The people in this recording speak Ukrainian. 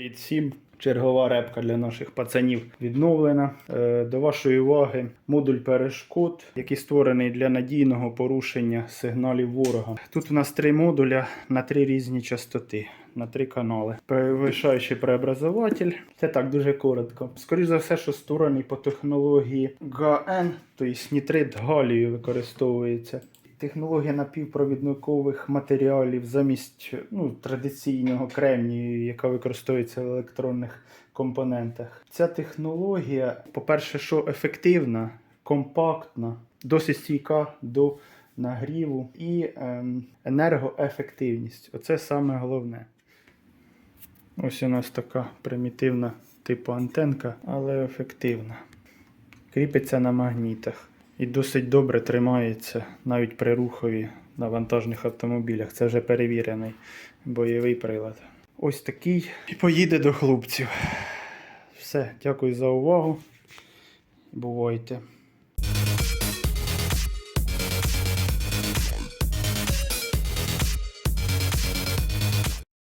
Привіт всім! Чергова репка для наших пацанів відновлена. Е, До вашої уваги модуль перешкод, який створений для надійного порушення сигналів ворога. Тут у нас три модуля на три різні частоти, на три канали. Перевищаючий преобразователь. Це так дуже коротко. Скоріше за все, що створений по технології ГАН, тобто нітрид галію використовується. Технологія напівпровідникових матеріалів замість ну, традиційного кремнію, яка використовується в електронних компонентах. Ця технологія, по-перше, що ефективна, компактна, досить стійка до нагріву і ем, енергоефективність. Оце саме головне. Ось у нас така примітивна типу антенка, але ефективна. Кріпиться на магнітах і досить добре тримається навіть при рухові на вантажних автомобілях. Це вже перевірений бойовий прилад. Ось такий і поїде до хлопців. Все, дякую за увагу. Бувайте.